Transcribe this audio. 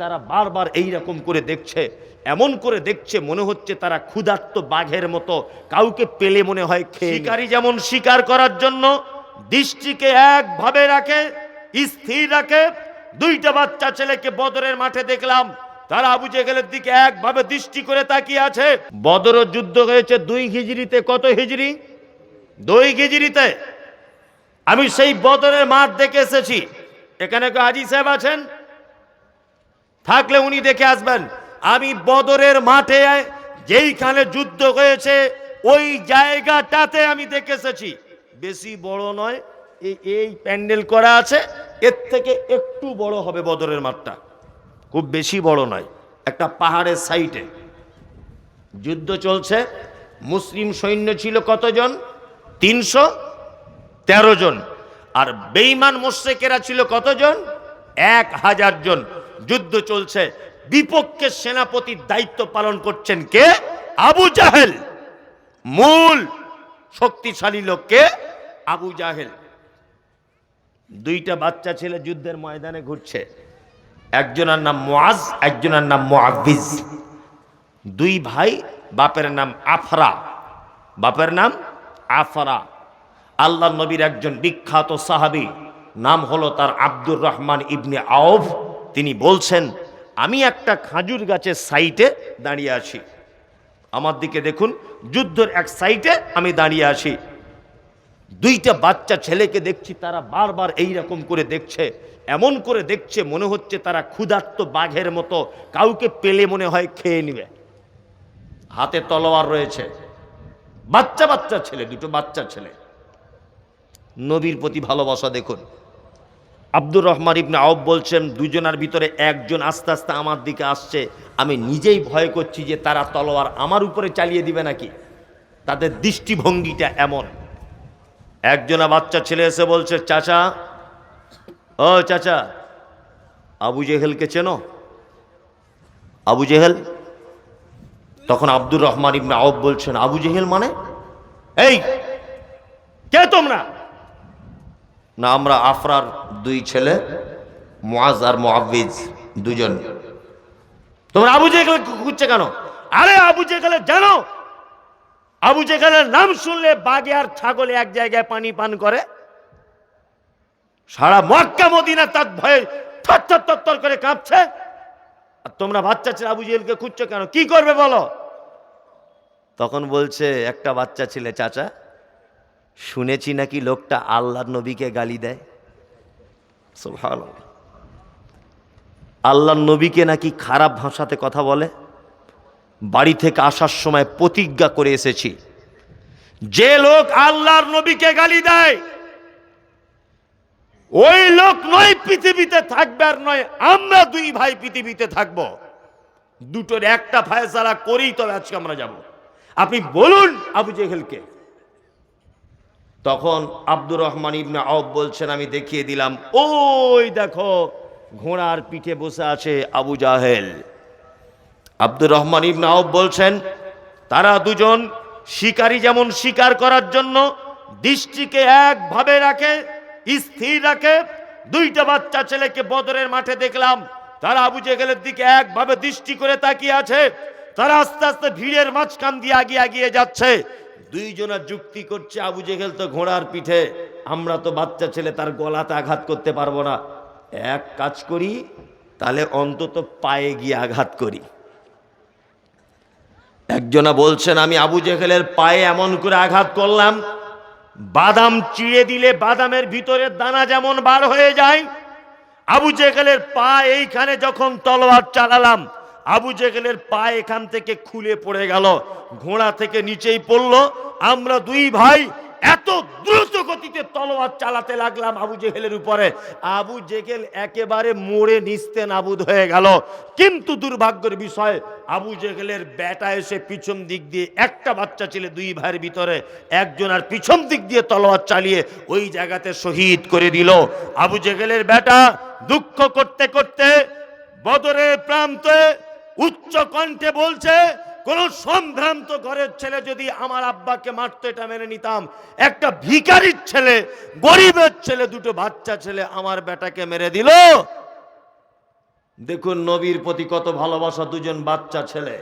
তারা বারবার এই রকম করে দেখছে, এমন করে দেখছে, মনে হচ্ছে তারা ক্ষুধার্ত বাঘের মতো, কাউকে পেলে মনে হয় শিকারী যেমন শিকার করার জন্য দৃষ্টিকে একভাবে রাখে, স্থির রাখে, দুইটা বাচ্চা ছেলেকে বদরের মাঠে দেখলাম, তারা আবু জেগেলের দিকে একভাবে দৃষ্টি করে তাকিয়ে আছে। বদর যুদ্ধ হয়েছে দুই হিজড়িতে, কত হিজড়ি? দুই হিজড়িতে। আমি সেই বদরের মাঠ দেখে এসেছি। এখানে কেউ আজি সাহেব আছেন? থাকলে উনি দেখে আসবেন, আমি বদরের মাঠে যেইখানে যুদ্ধ হয়েছে, ওই জায়গাটাতে আমি দেখে এসেছি। বেশি বড় নয় এই প্যান্ডেল করা আছে, এর থেকে একটু বড় হবে বদরের মাঠটা। খুব বেশি বড় নয়, একটা পাহাড়ের সাইডে যুদ্ধ চলছে, মুসলিম সৈন্য ছিল কতজন? তিনশো তেরো জন। আর বেইমান মোশেকেরা ছিল কতজন? এক হাজার জন। যুদ্ধ চলছে বিপক্ষের সেনাপতির দায়িত্ব পালন করছেন কে? আবু জাহেল। মূল শক্তিশালী লোককে আবু জাহেল। দুইটা বাচ্চা ছেলে যুদ্ধের ময়দানে ঘুরছে। একজনের নাম মোয়াজ একজনের নাম মোয়াবিজ দুই ভাই, বাপের নাম আফরা। বাপের নাম আফরা। আল্লাহ নবীর একজন বিখ্যাত সাহাবী, নাম হলো তার আব্দুর রহমান ইবনে আউফ। তিনি বলছেন, আমি একটা খাজুর গাছের সাইটে দাঁড়িয়ে আছি। আমার দিকে দেখুন, যুদ্ধের এক সাইটে আমি দাঁড়িয়ে আছি। দুইটা বাচ্চা ছেলেকে দেখছি, তারা বারবার এই রকম করে দেখছে, এমন করে দেখছে, মনে হচ্ছে তারা ক্ষুধার্ত বাঘের মতো, কাউকে পেলে মনে হয় খেয়ে নেবে। হাতে তলোয়ার রয়েছে। বাচ্চা বাচ্চা ছেলে, দুটো বাচ্চা ছেলে। নবীর প্রতি ভালোবাসা দেখুন আব্দুর রহমান ইবনে আউব বলছেন, দুজনের ভিতরে একজন আস্তে আস্তে আমার দিকে আসছে। আমি নিজেই ভয় করছি যে তারা তলোয়ার আমার উপরে চালিয়ে দিবে নাকি? তাদের দৃষ্টিভঙ্গিটা এমন। একজনা বাচ্চা ছেলে এসে বলছে, চাচা, ও চাচা, আবু জেহেলকে চেনো? আবু জেহেল? তখন আব্দুর রহমান ইবনে আউব বলছেন, আবু জেহেল মানে? এই, কে তোমরা? না, আমরা আফরার দুই ছেলে, মুআজ আর মুআবিজ দুজন। তোমরা আবু জেহেল খুঁজছে কেন? আরে আবু জেহেলের জানো? আবু জেহেলের নাম শুনলে বাঘে আর ছাগলে এক জায়গায় পানি পান করে। সারা মক্কা, মদিনা তার ভয়ে থর থর করে কাঁপছে। আর তোমরা বাচ্চা ছেলে আবু জেহেলকে খুঁজছো কেন? কি করবে বলো? তখন বলছে, একটা বাচ্চা ছেলে, চাচা শুনেছি নাকি লোকটা আল্লাহর নবীকে গালি দেয়? সুবহানাল্লাহ। আল্লাহর নবীকে নাকি খারাপ ভাষাতে কথা বলে? বাড়ি থেকে আসার সময় প্রতিজ্ঞা করে এসেছি। যে লোক আল্লাহর নবীকে গালি দেয়, ওই লোক নয় পৃথিবীতে থাকবে আর নয়, আমরা দুই ভাই পৃথিবীতে থাকব। দুটোর একটা ফায়সালা করেই তবে আজকে আমরা যাব। আপনি বলুন আবু জেহেলকে। তখন আব্দুর রহমান ইবনে আউব বলছেন, আমি দেখিয়ে দিলাম, ওই দেখো, ঘোড়ার পিঠে বসে আছে আবু জাহেল। আব্দুর রহমান ইবনে আউব বলছেন, তারা দুজন শিকারী যেমন শিকার করার জন্য দৃষ্টিকে একভাবে রাখে, স্থির রাখে, দুইটা বাচ্চা ছেলেকে বদরের মাঠে দেখলাম, তারা আবু জেগেলের দিকে একভাবে দৃষ্টি করে তাকিয়ে আছে, তারা আস্তে আস্তে ভিড়ের মাঝখান দিয়ে আগিয়ে আগিয়ে যাচ্ছে দুইজনা যুক্তি করছে, আবু জেগেল তো ঘোড়ার পিঠে, আমরা তো বাচ্চা ছেলে, তার গলাতে আঘাত করতে পারব না। এক কাজ করি, তাহলে অন্তত পায়ে গিয়ে আঘাত করি। একজনা বলছেন, আমি আবু জেহেলের পায়ে এমন করে আঘাত করলাম, বাদাম চিড়ে দিলে বাদামের ভিতরের দানা যেমন বার হয়ে যায়, আবু জেহেলের পা এইখানে যখন তলোয়ার চালালাম আবু জেগেলের পা এখান থেকে খুলে পড়ে গেল, ঘোড়া থেকে নিচেই পড়ল। আমরা দুই ভাই এত দ্রুত গতিতে তলোয়ার চালাতে লাগলাম আবু জেহেলের উপরে। আবু জেহেল একেবারে মোড়ে নিস্তে নাবুদ হয়ে গেল। কিন্তু দুর্ভাগ্যের বিষয়, আবু জেহেলের বেটা এসে পিছন দিক দিয়ে একটা বাচ্চা ছিল দুই ভাইয়ের ভিতরে, একজন আর পিছন দিক দিয়ে তলোয়ার চালিয়ে ওই জায়গাতে শহীদ করে দিল। আবু জেহেলের বেটা দুঃখ করতে করতে বদরের প্রান্তে উচ্চ কণ্ঠে বলছে, কোন সম্ভ্রান্ত ঘরের ছেলে যদি আমার আব্বাকে মারতো, এটা মেনে নিতাম। একটা ভিকারির ছেলে, গরিবের ছেলে, দুটো বাচ্চা ছেলে আমার বেটাকে মেরে দিল। দেখুন, নবীর প্রতি কত ভালোবাসা দুজন বাচ্চা ছেলে।